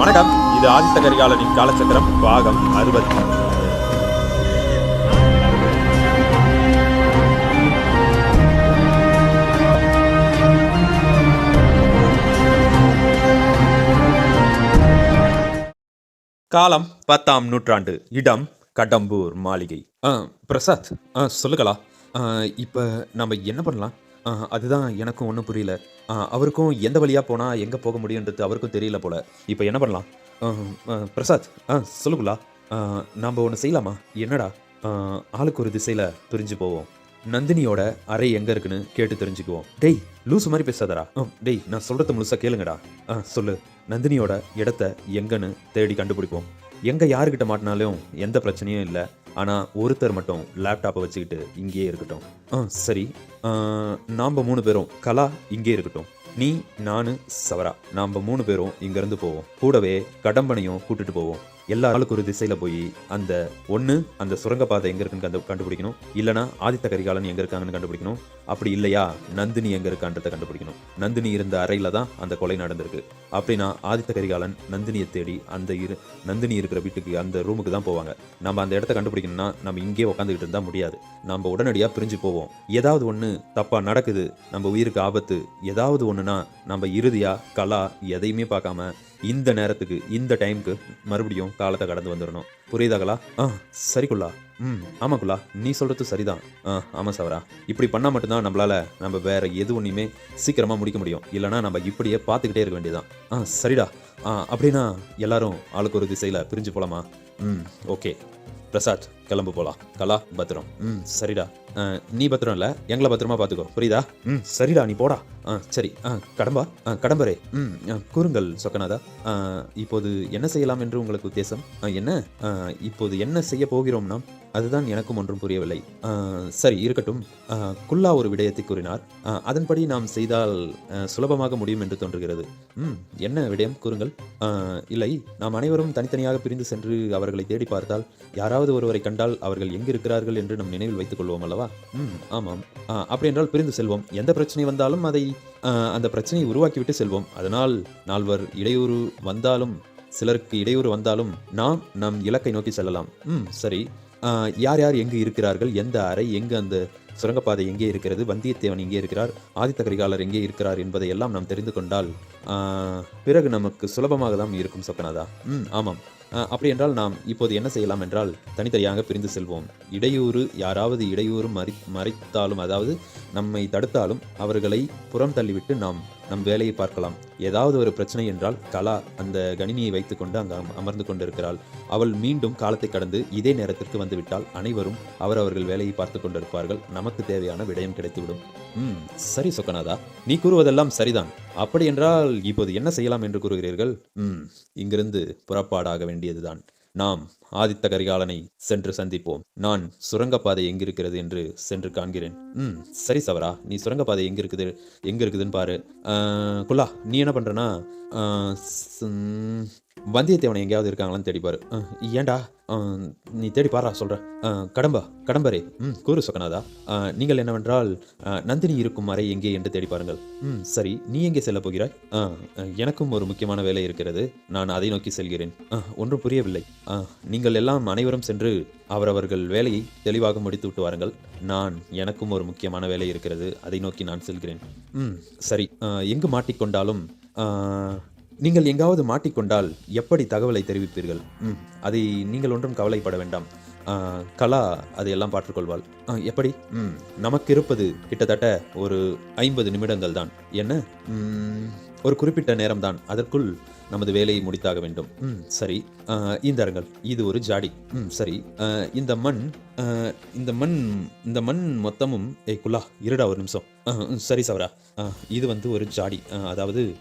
வணக்கம். இது ஆதித்த கரிகாலனின் காலச்சக்கரம் பாகம் அறுபத்தி காலம் பத்தாம் நூற்றாண்டு. இடம் கடம்பூர் மாளிகை. பிரசாத் ஆ, சொல்லுங்களா இப்போ நம்ம என்ன பண்ணலாம்? அதுதான் எனக்கும் ஒன்றும் புரியல. ஆ, அவருக்கும் எந்த வழியாக போனால் எங்கே போக முடியுன்றது அவருக்கும் தெரியல போல். இப்போ என்ன பண்ணலாம்? ஆ, ஆ, பிரசாத் ஆ சொல்லுங்களா நாம் ஒன்று செய்யலாமா? என்னடா? ஆளுக்கு ஒரு திசையில் பிரிஞ்சு போவோம். நந்தினியோட அறை எங்கே இருக்குன்னு கேட்டு தெரிஞ்சுக்குவோம். டெய் லூஸ் மாதிரி பேசாதடா. டெய் டேய் நான் சொல்கிறத முழுசாக கேளுங்கடா. ஆ சொல்லு. நந்தினியோட இடத்த எங்கன்னு தேடி கண்டுபிடிப்போம். எங்கே யாருக்கிட்ட மாட்டினாலும் எந்த பிரச்சனையும் இல்லை. ஆனால் ஒருத்தர் மட்டும் லேப்டாப்பை வச்சுக்கிட்டு இங்கேயே இருக்கட்டும். ஆ சரி. நாம் மூணு பேரும் கலா இங்கே இருக்கட்டும். நீ நானு சவரா. நாம் மூணு பேரும் இங்கேருந்து போவோம். கூடவே கடம்பனையும் கூட்டிட்டு போவோம். எல்லா ஆளுக்கு ஒரு திசையில் போய் அந்த ஒன்று அந்த சுரங்கப்பாதை எங்கே இருக்குன்னு கண்டு கண்டுபிடிக்கணும். இல்லைனா ஆதித்த கரிகாலன் எங்கே இருக்காங்கன்னு கண்டுபிடிக்கணும். அப்படி இல்லையா நந்தினி எங்கே இருக்கான்றதை கண்டுபிடிக்கணும். நந்தினி இருந்த அறையில் தான் அந்த கொலை நடந்திருக்கு. அப்படின்னா ஆதித்த கரிகாலன் நந்தினியை தேடி அந்த இரு நந்தினி இருக்கிற வீட்டுக்கு அந்த ரூமுக்கு தான் போவாங்க. நம்ம அந்த இடத்த கண்டுபிடிக்கணும்னா நம்ம இங்கே உட்காந்துக்கிட்டு இருந்தால் முடியாது. நம்ம உடனடியாக பிரிஞ்சு போவோம். ஏதாவது ஒன்று தப்பாக நடக்குது நம்ம உயிருக்கு ஆபத்து ஏதாவது ஒன்றுனா நம்ம இறுதியாக கலா எதையுமே பார்க்காம இந்த நேரத்துக்கு இந்த டைம்க்கு மறுபடியும் காலத்தை கடந்து வந்துடணும் புரியுதாங்களா ஆ சரிக்குள்ளா ம் ஆமாக்குள்ளா நீ சொல்கிறது சரிதான். ஆ ஆமாம் சவரா. இப்படி பண்ணால் மட்டும்தான் நம்மளால் நம்ம வேறு எது ஒன்றையுமே சீக்கிரமாக முடிக்க முடியும். இல்லைனா நம்ம இப்படியே பார்த்துக்கிட்டே இருக்க வேண்டியதான் ஆ சரிடா. ஆ அப்படின்னா எல்லாரும் ஆளுக்கு ஒரு திசையில் பிரிஞ்சு போகலாமா ம் ஓகே. பிரசாத் கிளம்பு போலாம். கலா பத்திரம். ம் சரிடா. நீ பத்திரம் இல்லை? எங்களை பத்திரமா பார்த்துக்கோ புரியுதா? ம் சரிடா நீ போடா. ஆ சரி. ஆ கடம்பா. ஆ கடம்பரே. ம் கூறுங்கள் சொக்கநாதா. இப்போது என்ன செய்யலாம் என்று உங்களுக்கு உத்தேசம்? என்ன? இப்போது என்ன செய்ய போகிறோம்னா அதுதான் எனக்கும் ஒன்றும் புரியவில்லை. சரி இருக்கட்டும். குல்லா ஒரு விடயத்தை கூறினார். அதன்படி நாம் செய்தால் சுலபமாக முடியும் என்று தோன்றுகிறது. ம் என்ன விடயம்? கூறுங்கள். இல்லை நாம் அனைவரும் தனித்தனியாக பிரிந்து சென்று அவர்களை தேடி பார்த்தால் யாராவது ஒருவரை கண்டால் அவர்கள் எங்கு இருக்கிறார்கள் என்று நம் நினைவில் வைத்துக் கொள்வோம் அல்லவா? ம் ஆமாம். அப்படி என்றால் பிரிந்து செல்வோம். எந்த பிரச்சனை வந்தாலும் அதை அந்த பிரச்சனையை உருவாக்கிவிட்டு செல்வோம். அதனால் நால்வர் இடையூறு வந்தாலும் சிலருக்கு இடையூறு வந்தாலும் நாம் நம் இலக்கை நோக்கி செல்லலாம். ம் சரி. யார் யார் எங்கு இருக்கிறார்கள்? எந்த அறை? எங்கு அந்த சுரங்கப்பாதை எங்கே இருக்கிறது? வந்தியத்தேவன் எங்கே இருக்கிறார்? ஆதித்த கரிகாலர் எங்கே இருக்கிறார் என்பதை எல்லாம் நாம் தெரிந்து கொண்டால் பிறகு நமக்கு சுலபமாக தான் இருக்கும் சொக்கநாதா ம் ஆமாம். அப்படி என்றால் நாம் இப்போது என்ன செய்யலாம் என்றால் தனித்தனியாக பிரிந்து செல்வோம். இடையூறு யாராவது இடையூறு மறி மறைத்தாலும் அதாவது நம்மை தடுத்தாலும் அவர்களை புறம் தள்ளிவிட்டு நாம் நம் வேலையை பார்க்கலாம். ஏதாவது ஒரு பிரச்சனை என்றால் கலா அந்த கணினியை வைத்துக்கொண்டு அங்கு அமர்ந்து கொண்டிருக்கிறாள். அவள் மீண்டும் காலத்தை கடந்து இதே நேரத்திற்கு வந்துவிட்டால் அனைவரும் அவரவர்கள் வேலையை பார்த்து கொண்டிருப்பார்கள். நமக்கு தேவையான விடயம் கிடைத்துவிடும். ம் சரி சொக்கநாதா. நீ கூறுவதெல்லாம் சரிதான். அப்படி என்றால் இப்போது என்ன செய்யலாம் என்று கூறுகிறீர்கள்? ம் இங்கிருந்து புறப்பாடாக வேண்டியதுதான். நாம் ஆதித்த கரிகாலனை சென்று சந்திப்போம். நான் சுரங்கப்பாதை எங்கிருக்கிறது என்று சென்று காண்கிறேன். ம் சரி சவரா நீ சுரங்கப்பாதை எங்க இருக்குது எங்க இருக்குதுன்னு பாரு குல்லா நீ என்ன பண்றனா? வந்தியத்தேவனை எங்கேயாவது இருக்காங்களான்னு தேடிப்பாரு. ஏண்டா? ஏன்டா நீ தேடி பாரா சொல்கிறேன் கடம்பா கடம்பரே. ம் கூறு சொக்கநாதா. நீங்கள் என்னவென்றால் நந்தினி இருக்கும் அறை எங்கே என்று தேடி பாருங்கள். ம் சரி நீ எங்கே செல்ல போகிறாய்? எனக்கும் ஒரு முக்கியமான வேலை இருக்கிறது. நான் அதை நோக்கி செல்கிறேன். ஆஹ், ஒன்றும் புரியவில்லை. நீங்கள் எல்லாம் அனைவரும் சென்று அவரவர்கள் வேலையை தெளிவாக முடித்து விட்டு வாருங்கள். நான் எனக்கும் ஒரு முக்கியமான வேலை இருக்கிறது. அதை நோக்கி நான் செல்கிறேன். ம் சரி. எங்கு மாட்டிக்கொண்டாலும் நீங்கள் எங்காவது மாட்டிக்கொண்டால் எப்படி தகவலை தெரிவிப்பீர்கள்? ம் அதை நீங்கள் ஒன்றும் கவலைப்பட வேண்டாம். கலா அதையெல்லாம் பார்த்துக்கொள்வாள். எப்படி? ம் நமக்கு இருப்பது கிட்டத்தட்ட ஒரு ஐம்பது நிமிடங்கள் தான். என்ன? ஒரு குறிப்பிட்ட நேரம்தான். அதற்குள் நமது வேலையை முடித்தாக வேண்டும். ம் சரி. ஆ, இது ஒரு ஜாடி. ம் சரி. இந்த மண் இந்த மண் இந்த மண் மொத்தமும் ஏய் குல்லா இருடா ஒரு நிமிஷம். சரி சவரா. இது வந்து ஒரு ஜாடி. அதாவது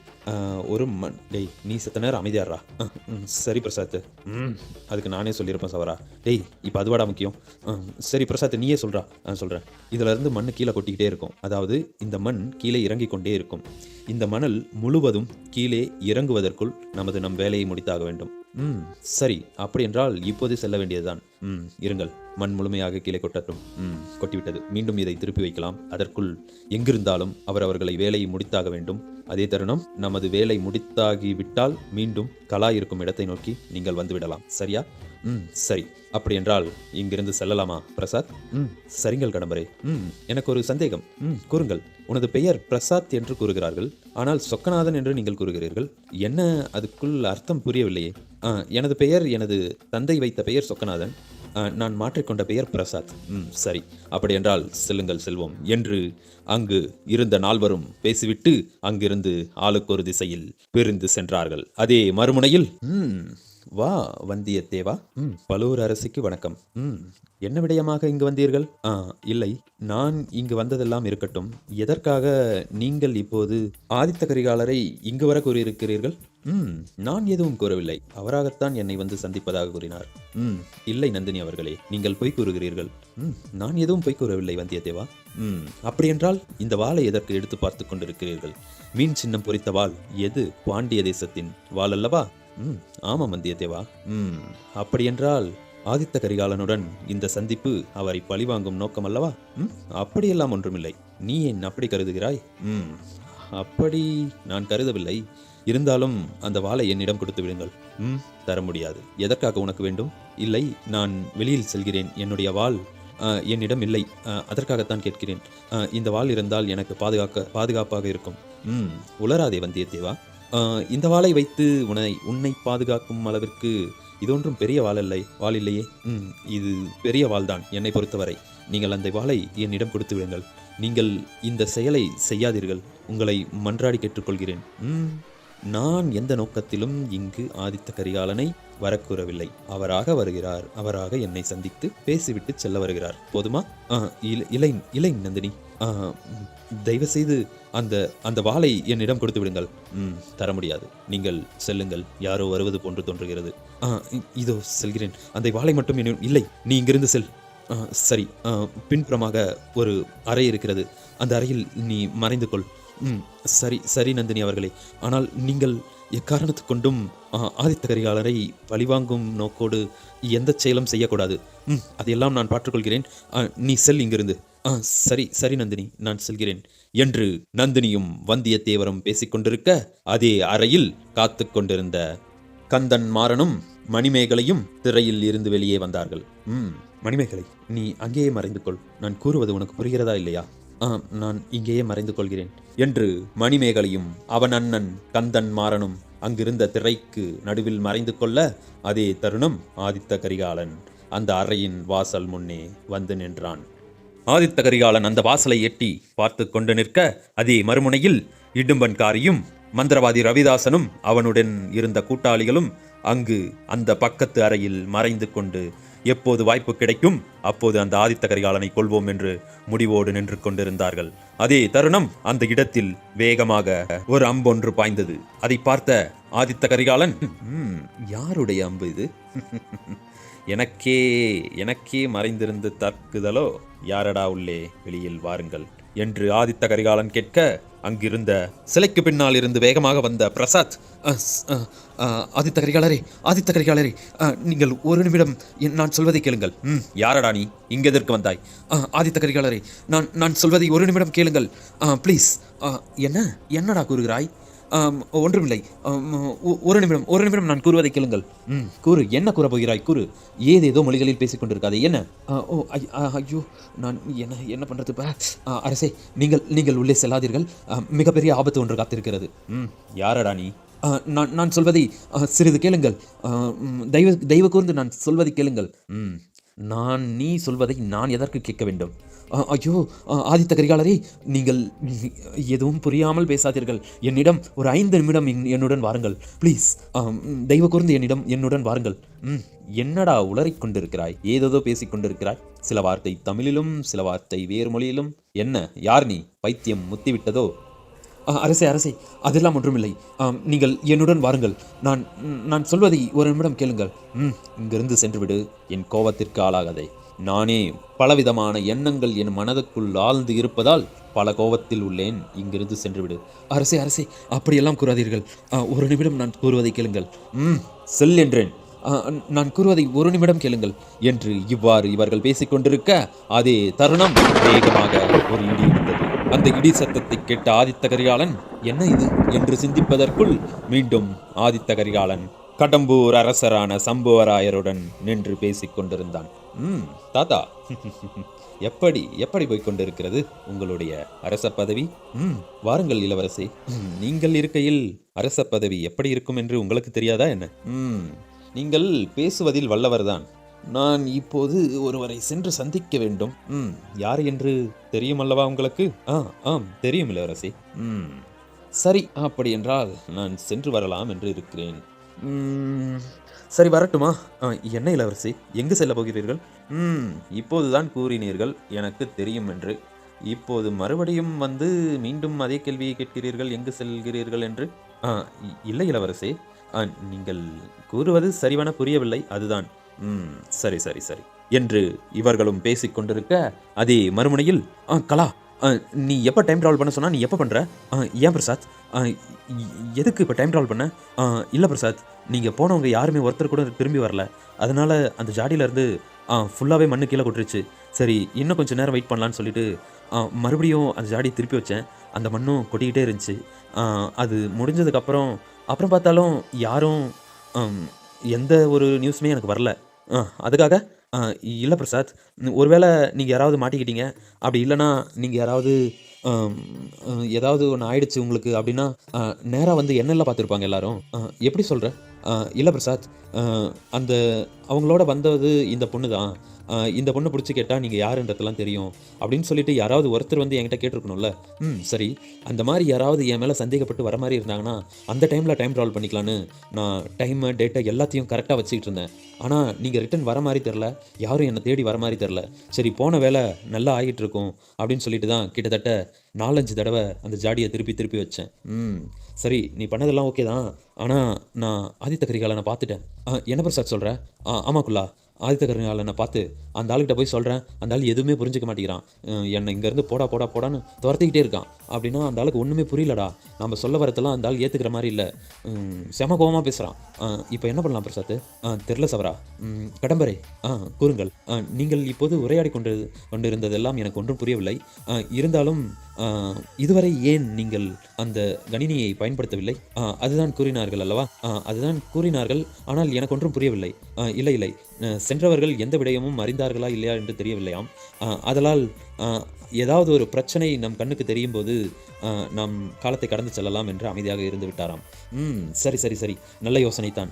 ஒரு மண். டேய் நீ செத்த நேரம் அமைதியாடுறா. ஆ, ம், சரி பிரசாத். ம் அதுக்கு நானே சொல்லியிருப்பேன் சவரா. டேய் இப்போ அதுவாடா முக்கியம். ஆ, சரி பிரசாத் நீயே சொல்கிறா நான் சொல்கிறேன் இதிலிருந்து மண் கீழே கொட்டிக்கிட்டே இருக்கும். அதாவது இந்த மண் கீழே இறங்கிக் கொண்டே இருக்கும். இந்த மணல் முழுவதும் கீழே இறங்குவதற்குள் நமது நம் வேலையை முடித்தாக வேண்டும். ம் சரி. அப்படி என்றால் இப்போது செல்ல வேண்டியதுதான். ம் இருங்கள். மண் முழுமையாக கீழே கொட்டட்டும். ம் கொட்டிவிட்டது. மீண்டும் இதை திருப்பி வைக்கலாம். அதற்குள் எங்கிருந்தாலும் அவர் அவர்களை வேலையை முடித்தாக வேண்டும். அதே தருணம் நமது வேலை முடித்தாகிவிட்டால் மீண்டும் கலா இருக்கும் இடத்தை நோக்கி நீங்கள் வந்துவிடலாம். சரியா? ம் சரி. அப்படி என்றால் இங்கிருந்து செல்லலாமா பிரசாத்? ம் சரிங்கள் கடம்பரே. ம் எனக்கு ஒரு சந்தேகம். ம் கூறுங்கள். உனது பெயர் பிரசாத் என்று கூறுகிறார்கள். ஆனால் சொக்கநாதன் என்று நீங்கள் கூறுகிறீர்கள். என்ன அதுக்குள் அர்த்தம் புரியவில்லையே. ஆ, எனது பெயர் எனது தந்தை வைத்த பெயர் சொக்கநாதன். நான் மாற்றிக்கொண்ட பெயர் பிரசாத். ம் சரி. அப்படியென்றால் செல்லுங்கள் செல்வோம் என்று அங்கு இருந்த நால்வரும் பேசிவிட்டு அங்கிருந்து ஆளுக்கு ஒரு திசையில் பிரிந்து சென்றார்கள். அதே மறுமுனையில் ம் வா வந்தியத்தேவா ம். பலூர் அரசிக்கு வணக்கம். ம். என்ன விடயமாக இங்கு வந்தீர்கள்? ஆ இல்லை. நான் இங்கு வந்ததெல்லாம் இருக்கட்டும். எதற்காக நீங்கள் இப்போது ஆதித்த கரிகாலரை இங்கு வர கூறியிருக்கிறீர்கள்? ம். நான் எதுவும் கூறவில்லை. அவராகத்தான் என்னை வந்து சந்திப்பதாக கூறினார். ம். இல்லை நந்தினி அவர்களே. நீங்கள் பொய் கூறுகிறீர்கள். ம். நான் எதுவும் பொய் கூறவில்லை வந்தியத்தேவா ம். அப்படியென்றால் இந்த வாளை எதற்கு எடுத்து பார்த்து கொண்டிருக்கிறீர்கள்? மீன் சின்னம் பொறித்த வாள் எது? பாண்டிய தேசத்தின் வாள் அல்லவா? ம் ஆமாம் வந்தியத்தேவா ம் அப்படியென்றால் ஆதித்த கரிகாலனுடன் இந்த சந்திப்பு அவரை பழிவாங்கும் நோக்கம் அல்லவா? ம் அப்படியெல்லாம் ஒன்றுமில்லை. நீ ஏன் அப்படி கருதுகிறாய்? ம் அப்படி நான் கருதவில்லை. இருந்தாலும் அந்த வாளை என்னிடம் கொடுத்து விடுங்கள். ம் தர முடியாது. எதற்காக உனக்கு வேண்டும்? இல்லை நான் வெளியில் செல்கிறேன். என்னுடைய வாள் என்னிடம் இல்லை. அதற்காகத்தான் கேட்கிறேன். இந்த வாள் இருந்தால் எனக்கு பாதுகாக்க பாதுகாப்பாக இருக்கும். ம் உளராதே வந்தியத்தேவா. இந்த வாளை வைத்து உன்னை உன்னை பாதுகாக்கும் அளவிற்கு இதொன்றும் பெரிய வாள் இல்லை வாள் இல்லையே ம் இது பெரிய வாள் தான் என்னை பொறுத்தவரை. நீங்கள் அந்த வாளை என்னிடம் கொடுத்து விடுங்கள். நீங்கள் இந்த செயலை செய்யாதீர்கள். உங்களை மன்றாடி கேட்டுக்கொள்கிறேன். ம் நான் எந்த நோக்கத்திலும் இங்கு ஆதித்த கரிகாலனை வரக்கூறவில்லை. அவராக வருகிறார். அவராக என்னை சந்தித்து பேசிவிட்டு செல்ல வருகிறார். போதுமா? ஆ, இலை இலை நந்தினி. தயவுசெய்து தயவு செய்து அந்த அந்த வாளை என்னிடம் கொடுத்து விடுங்கள். ம் தர முடியாது. நீங்கள் செல்லுங்கள். யாரோ வருவது போன்று தோன்றுகிறது. ஆ, இதோ செல்கிறேன். அந்த வாளை மட்டும் என்ன இல்லை. நீ இங்கிருந்து செல். ஆ, சரி. ஆ, பின்புறமாக ஒரு அறை இருக்கிறது. அந்த அறையில் நீ மறைந்து கொள். ம் சரி சரி நந்தினி அவர்களே. ஆனால் நீங்கள் எக்காரணத்து கொண்டும் ஆதித்த கரிகாலரை பழிவாங்கும் நோக்கோடு எந்த செயலும் செய்யக்கூடாது. ம் அதையெல்லாம் நான் பார்த்துக்கொள்கிறேன் ஆ, நீ செல் இங்கிருந்து. ஆ சரி சரி நந்தினி நான் செல்கிறேன். என்று நந்தினியும் வந்தியத்தேவரும் பேசிக்கொண்டிருக்க அதே அறையில் காத்து கொண்டிருந்த கந்தன் மாறனும் மணிமேகலையும் திரையில் இருந்து வெளியே வந்தார்கள். ம் மணிமேகலை நீ அங்கேயே மறைந்து கொள். நான் கூறுவது உனக்கு புரிகிறதா இல்லையா? ஆ நான் இங்கேயே மறைந்து கொள்கிறேன் என்று மணிமேகலையும் அவன் அண்ணன் கந்தன் மாறனும் அங்கிருந்த திரைக்கு நடுவில் மறைந்து கொள்ள அதே தருணம் ஆதித்த கரிகாலன் அந்த அறையின் வாசல் முன்னே வந்து நின்றான். ஆதித்த கரிகாலன் அந்த வாசலை எட்டி பார்த்து கொண்டு நிற்க அதே மறுமுனையில் இடும்பன்காரியும் மந்திரவாதி ரவிதாசனும் அவனுடன் இருந்த கூட்டாளிகளும் அங்கு அந்த பக்கத்து அறையில் மறைந்து கொண்டு எப்போது வாய்ப்பு கிடைக்கும் அப்போது அந்த ஆதித்த கரிகாலனை கொள்வோம் என்று முடிவோடு நின்று கொண்டிருந்தார்கள். அதே தருணம் அந்த இடத்தில் வேகமாக ஒரு அம்பொன்று பாய்ந்தது. அதை பார்த்த ஆதித்த கரிகாலன் யாருடைய அம்பு இது? எனக்கே எனக்கே மறைந்திருந்து தற்குதலோ யாரடா உள்ளே வெளியில் வாருங்கள் என்று ஆதித்த கரிகாலன் கேட்க அங்கிருந்த சிலைக்கு பின்னால் இருந்து வேகமாக வந்த பிரசாத் ஆதித்த கரிகாலரே ஆதித்த கரிகாலரே நீங்கள் ஒரு நிமிடம் என்- நான் சொல்வதை கேளுங்கள். ம் யாரடா நீ? இங்கே எதற்கு வந்தாய்? ஆதித்த கரிகாலரே நான் நான் சொல்வதை ஒரு நிமிடம் கேளுங்கள். ப்ளீஸ் என்ன என்னடா கூறுகிறாய்? ஒன்றுமில்லை. ஒரு நிமிடம் ஒரு நிமிடம் நான் கூறுவதை கேளுங்கள். ம். கூறு என்ன கூறப் போகிறாய்? கூறு ஏதேதோ மொழிகளில் பேசிக் கொண்டிருக்காதே என்ன? ஓ ஐயோ நான் என்ன என்ன பண்ணுறது அரசே நீங்கள் நீங்கள் உள்ளே செல்லாதீர்கள். மிகப்பெரிய ஆபத்து ஒன்று காத்திருக்கிறது. ம். யாரடா நீ? நான் நான் சொல்வதை சிறிது கேளுங்கள். தயவு தயவு கூர்ந்து நான் சொல்வதை கேளுங்கள். ம். நான் நீ சொல்வதை நான் எதற்கு கேட்க வேண்டும்? ஐயோ ஆ, ஆதித்த கரிகாலரே நீங்கள் எதுவும் புரியாமல் பேசாதீர்கள். என்னிடம் ஒரு ஐந்து நிமிடம் என்னுடன் வாருங்கள். ப்ளீஸ் தெய்வ கூர்ந்து என்னிடம் என்னுடன் வாருங்கள். ம் என்னடா உளறிக் கொண்டிருக்கிறாய்? ஏதேதோ பேசிக் கொண்டிருக்கிறாய். சில வார்த்தை தமிழிலும் சில வார்த்தை வேறு மொழியிலும். என்ன யார் நீ? பைத்தியம் முத்திவிட்டதோ? ஆ, அரசே அரசே அதெல்லாம் ஒன்றுமில்லை. ஆம், நீங்கள் என்னுடன் வாருங்கள். நான் நான் சொல்வதை ஒரு நிமிடம் கேளுங்கள். ம் இங்கிருந்து சென்றுவிடு. என் கோபத்திற்கு ஆளாகாதே. நானே பலவிதமான எண்ணங்கள் என் மனதுக்குள் ஆழ்ந்து இருப்பதால் பல கோபத்தில் உள்ளேன். இங்கிருந்து சென்றுவிடு. அரசே அரசே அப்படியெல்லாம் கூறாதீர்கள். ஆ, ஒரு நிமிடம் நான் கூறுவதை கேளுங்கள். ம் செல் என்றேன். நான் கூறுவதை ஒரு நிமிடம் கேளுங்கள் என்று இவ்வாறு இவர்கள் பேசிக்கொண்டிருக்க அதே தருணம் வேகமாக ஒரு இடி இருந்தது அந்த இடி சத்தத்தை கேட்ட ஆதித்த கரிகாலன் என்ன இது? என்று சிந்திப்பதற்குள் மீண்டும் ஆதித்த கரிகாலன் கடம்பூர் அரசரான சம்புவராயருடன் நின்று பேசிக் கொண்டிருந்தான் ம் தாத்தா. எப்படி எப்படி போய் கொண்டிருக்கிறது உங்களுடைய அரச பதவி? ம் வாருங்கள் இளவரசி. நீங்கள் இருக்கையில் அரச பதவி எப்படி இருக்கும் என்று உங்களுக்கு தெரியாதா என்ன? ம் நீங்கள் பேசுவதில் வல்லவர்தான். நான் இப்போது ஒருவரை சென்று சந்திக்க வேண்டும். ம் யார் என்று தெரியும் அல்லவா உங்களுக்கு? ஆ ஆம் தெரியும் இளவரசி. ம் சரி அப்படி என்றால் நான் சென்று வரலாம் என்று இருக்கிறேன். சரி வரட்டுமா? ஆ, என்ன இளவரசி? எங்கு செல்ல போகிறீர்கள்? ம் இப்போதுதான் கூறினீர்கள் எனக்கு தெரியும் என்று. இப்போது மறுபடியும் வந்து மீண்டும் அதே கேள்வியை கேட்கிறீர்கள் எங்கு செல்கிறீர்கள் என்று? ஆ, இல்லை இளவரசி. ஆ, நீங்கள் கூறுவது சரிவன புரியவில்லை அதுதான். ம் சரி சரி சரி. என்று இவர்களும் பேசிக்கொண்டிருக்க அதே மறுமுனையில் ஆ கலா நீ எப்போ டைம் ட்ராவல் பண்ண சொன்னால் நீ எப்போ பண்ணுற ஏன் பிரசாத்? ஆ, எதுக்கு இப்போ டைம் ட்ராவல் பண்ண? ஆ, இல்லை பிரசாத் நீங்கள் போனவங்க யாருமே ஒருத்தர் கூட திரும்பி வரல. அதனால் அந்த ஜாடியில இருந்து ஃபுல்லாகவே மண்ணு கீழே கொட்டுருச்சு. சரி இன்னும் கொஞ்சம் நேரம் வெயிட் பண்ணலான்னு சொல்லிட்டு ஆ, மறுபடியும் அந்த ஜாடியை திருப்பி வச்சேன். அந்த மண்ணும் கொட்டிக்கிட்டே இருந்துச்சு. அது முடிஞ்சதுக்கப்புறம் அப்புறம் பார்த்தாலும் யாரும் எந்த ஒரு நியூஸுமே எனக்கு வரல. ஆ, அதுக்காக இல்லை பிரசாத் ஒருவேளை நீங்கள் யாராவது மாட்டிக்கிட்டீங்க. அப்படி இல்லைன்னா நீங்கள் யாராவது ஏதாவது ஒன்று ஆயிடுச்சு உங்களுக்கு அப்படின்னா நேராக வந்து என்னெல்லாம் பார்த்துருப்பாங்க எல்லாரும்? எப்படி சொல்கிற இல்லை பிரசாத் அந்த அவங்களோட வந்தது இந்த பொண்ணு தான் இந்த பொண்ணை பிடிச்சி கேட்டால் நீங்கள் யாருன்றதெல்லாம் தெரியும். அப்படின்னு சொல்லிட்டு யாராவது ஒருத்தர் வந்து என்கிட்ட கேட்டிருக்கணும்ல. ம் சரி. அந்த மாதிரி யாராவது என் மேலே சந்தேகப்பட்டு வர மாதிரி இருந்தாங்கன்னா அந்த டைமில் டைம் ட்ராவல் பண்ணிக்கலான்னு நான் டைமு டேட்டை எல்லாத்தையும் கரெக்டாக வச்சுக்கிட்டு இருந்தேன். ஆனால் நீங்கள் ரிட்டன் வர மாதிரி தெரில யாரும் என்னை தேடி வர மாதிரி தெரில சரி போன வேலை நல்லா ஆகிட்டு இருக்கும் அப்படின்னு சொல்லிட்டு தான் கிட்டத்தட்ட நாலஞ்சு தடவை அந்த ஜாடியை திருப்பி திருப்பி வச்சேன். ம் சரி நீ பண்ணதெல்லாம் ஓகே தான். ஆனால் நான் ஆதித்த கரிகாலனை பார்த்துட்டேன். ஆ, என்ன பிரசாத் சொல்கிற ஆமாக்குள்ளா ஆதித்த கரிகாலனை பார்த்து அந்த ஆளுகிட்ட போய் சொல்கிறேன் அந்த ஆள் எதுவுமே புரிஞ்சுக்க மாட்டேங்கிறான். என்னை இங்கேருந்து போடா போடா போடான்னு துரத்திக்கிட்டே இருக்கான். அப்படின்னா அந்த ஆளுக்கு ஒன்றுமே புரியலடா. நம்ம சொல்ல வரதெல்லாம் அந்த ஆள் ஏற்றுக்கிற மாதிரி இல்லை. செம கோபமாக பேசுகிறான் இப்போ என்ன பண்ணலாம் பிரசாத்? ஆ, தெரில சவரா. ம், கடம்பரே. ஆ கூறுங்கள். ஆ, நீங்கள் இப்போது உரையாடி கொண்டு கொண்டிருந்ததெல்லாம் எனக்கு ஒன்றும் புரியவில்லை. ஆ, இருந்தாலும் இதுவரை ஏன் நீங்கள் அந்த கணினியை பயன்படுத்தவில்லை? அதுதான் கூறினார்கள் அல்லவா? ஆ, அதுதான் கூறினார்கள் ஆனால் எனக்கு ஒன்றும் புரியவில்லை. ஆ, இல்லை இல்லை. சென்றவர்கள் எந்த விடயமும் அறிந்தார்களா இல்லையா என்று தெரியவில்லையாம். அதனால் ஏதாவது ஒரு பிரச்சனை நம் கண்ணுக்கு தெரியும் போது நாம் காலத்தை கடந்து செல்லலாம் என்று அமைதியாக இருந்து விட்டாராம். ம் சரி சரி சரி. நல்ல யோசனை தான்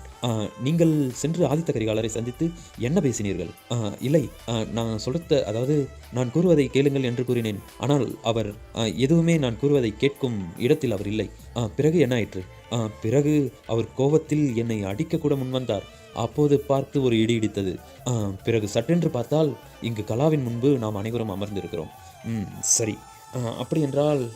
நீங்கள் சென்று ஆதித்த கரிகாலரை சந்தித்து என்ன பேசினீர்கள்? இல்லை ஆ, நான் சொல்லுத்த அதாவது நான் கூறுவதை கேளுங்கள் என்று கூறினேன். ஆனால் அவர் எதுவுமே நான் கூறுவதை கேட்கும் இடத்தில் அவர் இல்லை. ஆ, பிறகு என்ன ஆயிற்று? ஆ, பிறகு அவர் கோபத்தில் என்னை அடிக்கக்கூட முன்வந்தார். அப்போது பார்த்து ஒரு இடி இடித்தது. ஆ, பிறகு சட்டென்று பார்த்தால் இங்கு கலாவின் முன்பு நாம் அனைவரும் அமர்ந்திருக்கிறோம். ம் சரி. அப்படி என்றால்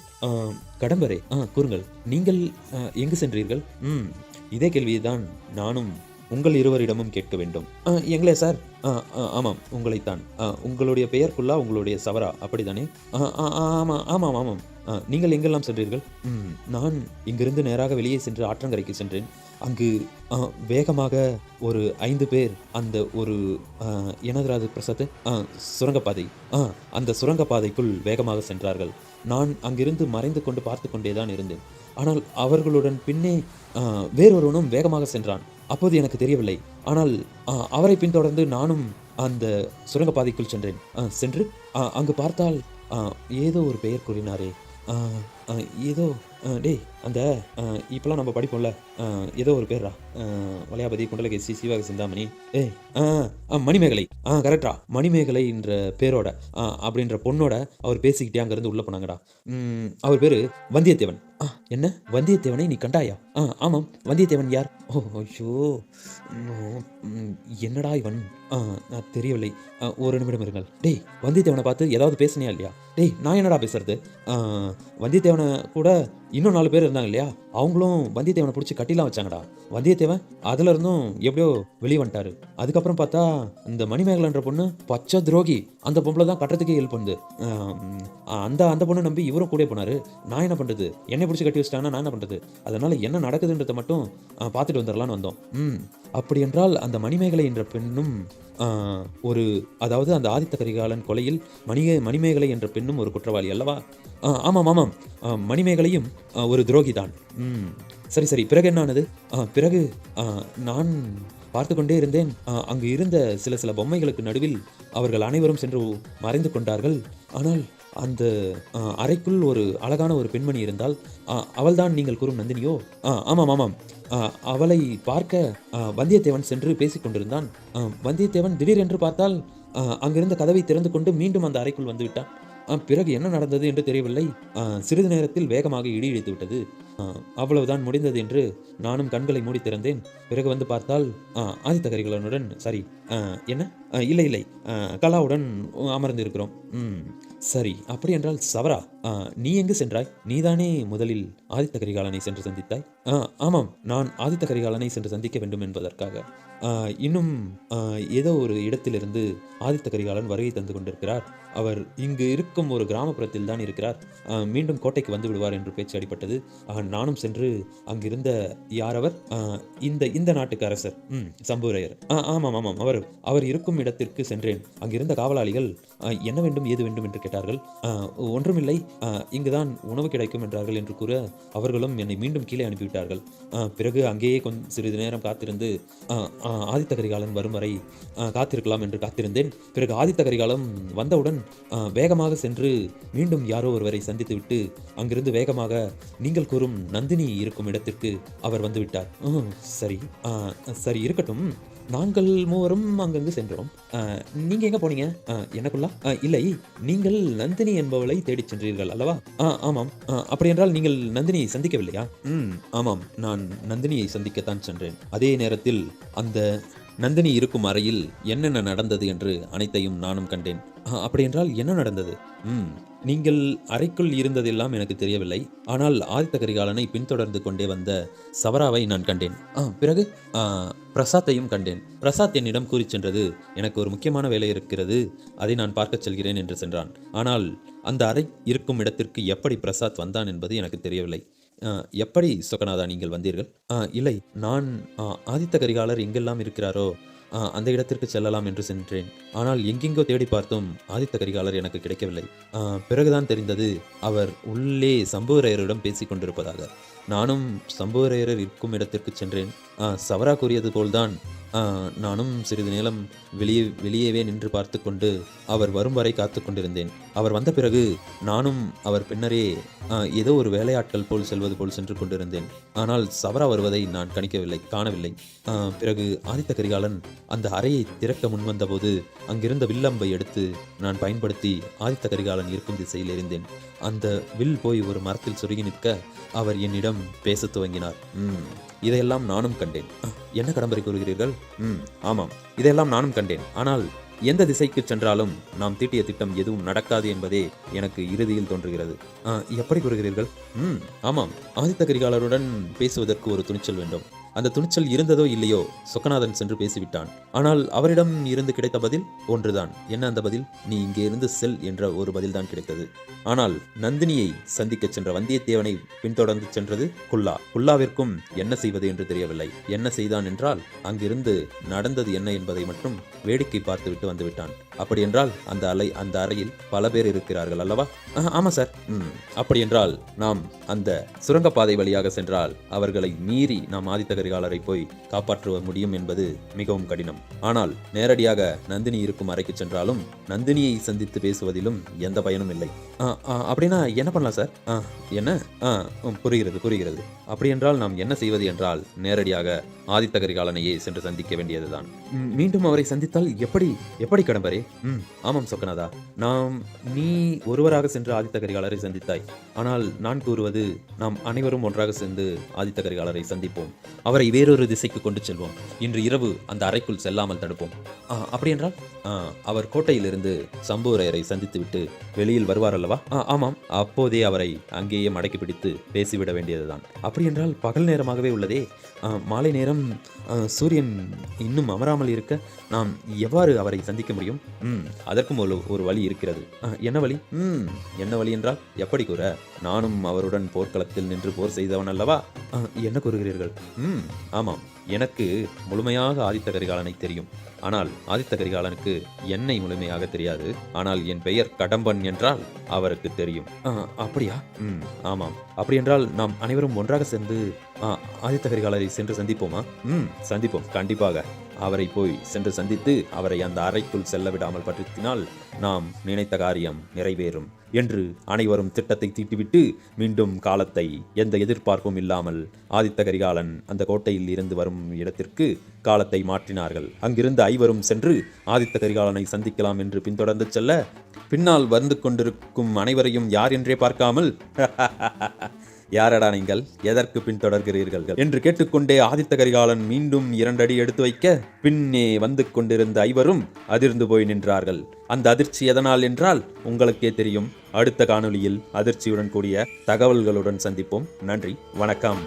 கடம்பரே ஆ கூறுங்கள். நீங்கள் எங்கு சென்றீர்கள்? ம் இதே கேள்வியை தான் நானும் உங்கள் இருவரிடமும் கேட்க வேண்டும். ஆ, எங்களே சார். ஆ, ஆ, ஆமாம் உங்களைத்தான். ஆ, உங்களுடைய பெயர்க்குள்ளா உங்களுடைய சவரா அப்படிதானே? ஆ, ஆ, ஆ, ஆமாம் ஆமாம் ஆமாம். ஆ, நீங்கள் எங்கெல்லாம் சென்றீர்கள்? ம், நான் இங்கிருந்து நேராக வெளியே சென்று ஆற்றங்கரைக்கு சென்றேன். அங்கு ஆ, வேகமாக ஒரு ஐந்து பேர் அந்த ஒரு ஆ, பிரசாத் ஆ, சுரங்கப்பாதை ஆ அந்த சுரங்கப்பாதைக்குள் வேகமாக சென்றார்கள். நான் அங்கிருந்து மறைந்து கொண்டு பார்த்து கொண்டே தான் இருந்தேன். ஆனால் அவர்களுடன் பின்னே வேறொருவனும் வேகமாக சென்றான். அப்போது எனக்கு தெரியவில்லை. ஆனால் அவரை பின்தொடர்ந்து நானும் அந்த சுரங்கப்பாதைக்குள் சென்றேன். ஆ, சென்று ஆ, அங்கு பார்த்தால் ஆ, ஏதோ ஒரு பெயர் கூறினாரே. ஆ, ஏதோ டேய் அந்த இப்போலாம் நம்ம படிப்போம்ல. ஏதோ ஒரு பேர்ரா. வளையாபதி குண்டலகேசி சிவாக சிந்தாமணி. ஏய் ஆ மணிமேகலை. ஆ கரெக்டா மணிமேகலை என்ற பேரோட அப்படின்ற பொண்ணோட அவர் பேசிக்கிட்டே அங்கேருந்து உள்ளே போனாங்கடா. அவர் பேர் வந்தியத்தேவன். ஆ என்ன? வந்தியத்தேவனை நீ கண்டாயா? ஆ ஆமாம். வந்தியத்தேவன் யார்? ஓ ஐயோ. என்னடா இவன்? ஆ நான் தெரியவில்லை. ஒரு நிமிடம் இருங்கள். டேய் வந்தியத்தேவனை பார்த்து ஏதாவது பேசுனியா இல்லையா? டேய் நான் என்னடா பேசுறது? வந்தியத்தேவன் வந்தியத்தேவனை கூட இன்னும் நாலு பேர் இருந்தாங்க இல்லையா? அவங்களும் வந்தியத்தேவனை பிடிச்சி கட்டிலாம் வச்சாங்கடா. வந்தியத்தேவன் அதுல இருந்தும் எப்படியோ வெளியே வந்துட்டாரு. அதுக்கப்புறம் பார்த்தா இந்த மணிமேகலன்ற பொண்ணு பச்சை துரோகி. அந்த பொம்பளை தான் கட்டுறதுக்கே ஹெல்ப் பண்ணுது. அந்த அந்த பொண்ணு நம்பி இவரும் கூட போனாரு. நான் என்ன பண்றது? என்னை பிடிச்சி கட்டி வச்சிட்டாங்கன்னா நான் என்ன பண்றது? அதனால என்ன நடக்குதுன்றதை மட்டும் பார்த்துட்டு வந்துடலான்னு வந்தோம். ம் அப்படி என்றால் அந்த மணிமேகலை என்ற பெண்ணும் ஒரு அதாவது அந்த ஆதித்த கரிகாலன் கொலையில் மணிக மணிமேகலை என்ற பெண்ணும் ஒரு குற்றவாளி அல்லவா? ஆ, ஆமாம் ஆமாம். ஆ, மணிமேகலையும் ஒரு துரோகிதான் ம். சரி சரி. பிறகு என்னானது ஆ, பிறகு நான் பார்த்து கொண்டே இருந்தேன். அங்கு இருந்த சில சில பொம்மைகளுக்கு நடுவில் அவர்கள் அனைவரும் சென்று மறைந்து கொண்டார்கள். ஆனால் அந்த அறைக்குள் ஒரு அழகான ஒரு பெண்மணி இருந்தால் அவள்தான் நீங்கள் கூறும் நந்தினியோ? ஆ, ஆமாம் ஆமாம். ஆ, அவளை பார்க்க வந்தியத்தேவன் சென்று பேசிக் கொண்டிருந்தான். ஆ, வந்தியத்தேவன் திடீரென்று பார்த்தால் அங்கிருந்த கதவை திறந்து கொண்டு மீண்டும் அந்த அறைக்குள் வந்துவிட்டான் பிறகு என்ன நடந்தது என்று தெரியவில்லை. சிறிது நேரத்தில் வேகமாக இடி இடித்து விட்டது. அவ்வளவுதான் முடிந்தது என்று நானும் கண்களை மூடி திறந்தேன். பிறகு வந்து பார்த்தால் ஆ, ஆதித்த கரிகாலனுடன் சாரி ஆ, என்ன? இல்லை இல்லை. கலாவுடன் அமர்ந்து இருக்கிறோம் ம். சரி அப்படி என்றால் சவரா நீ எங்கு சென்றாய்? நீதானே முதலில் ஆதித்த கரிகாலனை சென்று சந்தித்தாய்? ஆ, ஆமாம் நான் ஆதித்த கரிகாலனை சென்று சந்திக்க வேண்டும் என்பதற்காக. இன்னும் ஏதோ ஒரு இடத்திலிருந்து ஆதித்த கரிகாலன் வருகை தந்து கொண்டிருக்கிறார். அவர் இங்கு இருக்கும் ஒரு கிராமப்புறத்தில் தான் இருக்கிறார். மீண்டும் கோட்டைக்கு வந்து விடுவார் என்று பேச்சு அடிப்பட்டது நானும் சென்று அங்கிருந்த யாரவர் இந்த இந்த நாட்டுக்கு அரசர். ம் சம்பூரையர். ஆமாம் ஆமாம் அவர் அவர் இருக்கும் இடத்திற்கு சென்றேன். அங்கிருந்த காவலாளிகள் ஆ, என்ன வேண்டும் ஏது வேண்டும்? என்று கேட்டார்கள். ஆ, ஒன்றுமில்லை. இங்குதான் உணவு கிடைக்கும் என்றார்கள் என்று கூற அவர்களும் என்னை மீண்டும் கீழே அனுப்பிவிட்டார்கள். ஆ, பிறகு அங்கேயே கொஞ்சம் சிறிது நேரம் காத்திருந்து ஆ, ஆ, ஆதித்த கரிகாலன் வரும் வரை காத்திருக்கலாம் என்று காத்திருந்தேன். பிறகு ஆதித்த கரிகாலம் வந்தவுடன் வேகமாக சென்று மீண்டும் யாரோ ஒருவரை சந்தித்துவிட்டு அங்கிருந்து வேகமாக நீங்கள் கூறும் நந்தினி இருக்கும் இடத்திற்கு அவர் வந்துவிட்டார். ம், சரி. சரி இருக்கட்டும். நாங்கள் மூவரும் அங்கங்கு சென்றோம். நீங்கள் நீங்க எங்க போனீங்க? எனக்குள்ளா ஆ, இல்லை நீங்கள் நந்தினி என்பவளை தேடிச் சென்றீர்கள் அல்லவா? ஆ ஆமாம். ஆ, அப்படி என்றால் நீங்கள் நந்தினியை சந்திக்கவில்லையா? ம் ஆமாம். நான் நந்தினியை சந்திக்கத்தான் சென்றேன். அதே நேரத்தில் அந்த நந்தினி இருக்கும் அறையில் என்னென்ன நடந்தது என்று அனைத்தையும் நானும் கண்டேன். அப்படியென்றால் அப்படி என்றால் என்ன நடந்தது? ம் நீங்கள் அறைக்குள் இருந்ததெல்லாம் எனக்கு தெரியவில்லை. ஆனால் ஆதித்த கரிகாலனை பின்தொடர்ந்து கொண்டே வந்த சவராவை நான் கண்டேன். ஆ பிறகு? பிரசாத்தையும் கண்டேன். பிரசாத் என்னிடம் கூறிச் சென்றது எனக்கு ஒரு முக்கியமான வேலை இருக்கிறது அதை நான் பார்க்கச் செல்கிறேன் என்று சென்றான். ஆனால் அந்த அறை இருக்கும் இடத்திற்கு எப்படி பிரசாத் வந்தான் என்பது எனக்கு தெரியவில்லை. எப்படி சொக்கநாதா நீங்கள் வந்தீர்கள்? ஆ, இல்லை நான் ஆதித்த கரிகாலர் எங்கெல்லாம் இருக்கிறாரோ ஆ, அந்த இடத்திற்கு செல்லலாம் என்று சென்றேன். ஆனால் எங்கெங்கோ தேடி பார்த்தும் ஆதித்த கரிகாலர் எனக்கு கிடைக்கவில்லை. பிறகுதான் தெரிந்தது அவர் உள்ளே சம்புவரையரிடம் பேசிக் கொண்டிருப்பதாக. நானும் சம்புவரையரர் இருக்கும் இடத்திற்கு சென்றேன். ஆ, சவரா கூறியது போல்தான் நானும் சிறிது நேரம் வெளியே வெளியேவே நின்று பார்த்து கொண்டு அவர் வரும் வரை காத்து கொண்டிருந்தேன். அவர் வந்த பிறகு நானும் அவர் பின்னரே ஏதோ ஒரு வேலையாட்கள் போல் செல்வது போல் சென்று கொண்டிருந்தேன். ஆனால் சவரா வருவதை நான் கணிக்கவில்லை காணவில்லை. பிறகு ஆதித்த கரிகாலன் அந்த அறையை திறக்க முன்வந்தபோது அங்கிருந்த வில்லம்பை எடுத்து நான் பயன்படுத்தி ஆதித்த கரிகாலன் இருக்கும் திசையில் எறிந்தேன். அந்த வில் போய் ஒரு மரத்தில் சுருகி நிற்க அவர் என்னிடம் பேசத் துவங்கினார். ம் இதையெல்லாம் நானும் கண்டேன். என்ன கடம்பரை கூறுகிறீர்கள்? ம் ஆமாம் இதையெல்லாம் நானும் கண்டேன். ஆனால் எந்த திசைக்கு சென்றாலும் நாம் தீட்டிய திட்டம் எதுவும் நடக்காது என்பதே எனக்கு இறுதியில் தோன்றுகிறது. எப்படி கூறுகிறீர்கள்? ம் ஆமாம். ஆதித்த கரிகாலருடன் பேசுவதற்கு ஒரு துணிச்சல் வேண்டும். அந்த துணிச்சல் இருந்ததோ இல்லையோ? சொக்கநாதன் சென்று பேசிவிட்டான். ஆனால் அவரிடம் இருந்து கிடைத்த பதில் ஒன்றுதான். என்ன அந்த பதில்? நீ இங்கே இருந்து செல் என்ற ஒரு பதில்தான் கிடைத்தது. ஆனால் நந்தினியை சந்திக்கச் சென்ற வந்தியத்தேவனை பின்தொடர்ந்து சென்றது குல்லா. குல்லாவிற்கும் என்ன செய்வது என்று தெரியவில்லை. என்ன செய்தான் என்றால் அங்கிருந்து நடந்தது என்ன என்பதை மட்டும் வேடிக்கை பார்த்துவிட்டு வந்துவிட்டான். அப்படியென்றால் அந்த அலை அந்த அறையில் பல பேர் இருக்கிறார்கள் அல்லவா? ஆமா சார். அப்படியென்றால் நாம் அந்த சுரங்கப்பாதை வழியாக சென்றால் அவர்களை மீறி நாம் ஆதித்த கரிகாலரை போய் காப்பாற்ற முடியும் என்பது மிகவும் கடினம். ஆனால் நேரடியாக நந்தினி இருக்கும் அறைக்கு சென்றாலும் நந்தினியை சந்தித்து பேசுவதிலும் எந்த பயனும் இல்லை. அப்படின்னா என்ன பண்ணலாம் சார்? என்ன? புரிகிறது புரிகிறது. அப்படி என்றால் நாம் என்ன செய்வது என்றால் நேரடியாக ஆதித்த கரிகாலனையே சென்று சந்திக்க வேண்டியதுதான். மீண்டும் அவரை சந்தித்தால் எப்படி எப்படி கடம்பரே? ம். ஆமாம் சொக்கநாதா நாம் நீ ஒருவராக சென்று ஆதித்த கரிகாலரை சந்தித்தாய். ஆனால் நான் கூறுவது நாம் அனைவரும் ஒன்றாக சேர்ந்து ஆதித்த கரிகாலரை சந்திப்போம். அவரை வேறொரு திசைக்கு கொண்டு செல்வோம். இன்று இரவு அந்த அறைக்குள் செல்லாமல் தடுப்போம். ஆ, அப்படி என்றால் ஆ, அவர் கோட்டையிலிருந்து சம்புவரையரை சந்தித்துவிட்டு வெளியில் வருவார் அல்லவா ஆமாம். அப்போதே அவரை அங்கேயே மடக்கி பிடித்து பேசிவிட வேண்டியதுதான். அப்படி என்றால் பகல் நேரமாகவே உள்ளதே. மாலை நேரம் ஆ, சூரியன் இன்னும் அமராமல் இருக்க நாம் எவ்வாறு அவரை சந்திக்க முடியும்? ம் அதற்கும் ஒரு ஒரு வழி இருக்கிறது. என்ன வழி? ம் என்ன வழி என்றால் எப்படி கூற நானும் அவருடன் போர்க்களத்தில் நின்று போர் செய்தவன் அல்லவா? என்ன கூறுகிறீர்கள்? ம் ஆமாம். எனக்கு முழுமையாக ஆதித்த கரிகாலனை தெரியும். ஆனால் ஆதித்த கரிகாலனுக்கு என்னை முழுமையாக தெரியாது. ஆனால் என் பெயர் கடம்பன் என்றால் அவருக்கு தெரியும். அப்படியா? ம் ஆமாம். அப்படி என்றால் நாம் அனைவரும் ஒன்றாக சேர்ந்து ஆதித்த கரிகாலரை சென்று சந்திப்போமா? ம் சந்திப்போம். கண்டிப்பாக. அவரை போய் சென்று சந்தித்து அவரை அந்த அறைக்குள் செல்ல விடாமல் பற்றினால் நாம் நினைத்த காரியம் நிறைவேறும். என்று அனைவரும் திட்டத்தை தீட்டிவிட்டு மீண்டும் காலத்தை எந்த எதிர்பார்ப்பும் இல்லாமல் ஆதித்த கரிகாலன் அந்த கோட்டையில் இருந்து வரும் இடத்திற்கு காலத்தை மாற்றினார்கள். அங்கிருந்து ஐவரும் சென்று ஆதித்த கரிகாலனை சந்திக்கலாம் என்று பின்தொடர்ந்து செல்ல பின்னால் வந்து கொண்டிருக்கும் அனைவரையும் யார் என்றே பார்க்காமல் யாரடா நீங்கள்? எதற்கு பின்தொடர்கிறீர்கள்? என்று கேட்டுக்கொண்டே ஆதித்த கரிகாலன் மீண்டும் இரண்டடி எடுத்து வைக்க பின்னே வந்து கொண்டிருந்த ஐவரும் அதிர்ந்து போய் நின்றார்கள். அந்த அதிர்ச்சி எதனால் என்றால் உங்களுக்கே தெரியும். அடுத்த காணொளியில் அதிர்ச்சியுடன் கூடிய தகவல்களுடன் சந்திப்போம். நன்றி. வணக்கம்.